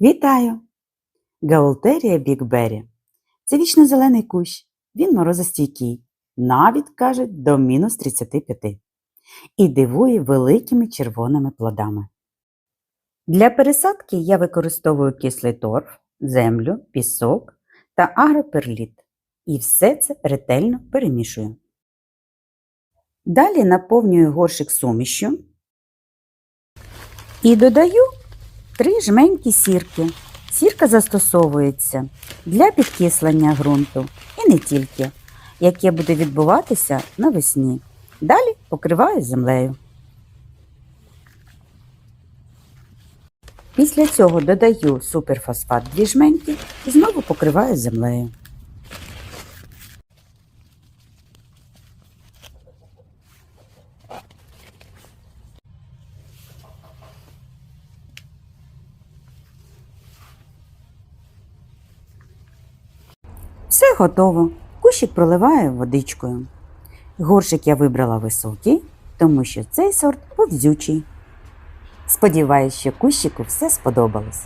Вітаю! Гаултерія Бікбері. Це вічно зелений кущ. Він морозостійкий, навіть кажуть до мінус 35. І дивує великими червоними плодами. Для пересадки я використовую кислий торф, землю, пісок та агроперліт. І все це ретельно перемішую. Далі наповнюю горшик сумішю і додаю три жменькі сірки. Сірка застосовується для підкислення ґрунту і не тільки, яке буде відбуватися навесні. Далі покриваю землею. Після цього додаю суперфосфат дві жменьки і знову покриваю землею. Все готово. Кущик проливаю водичкою. Горшик я вибрала високий, тому що цей сорт повзючий. Сподіваюсь, що кущику все сподобалось.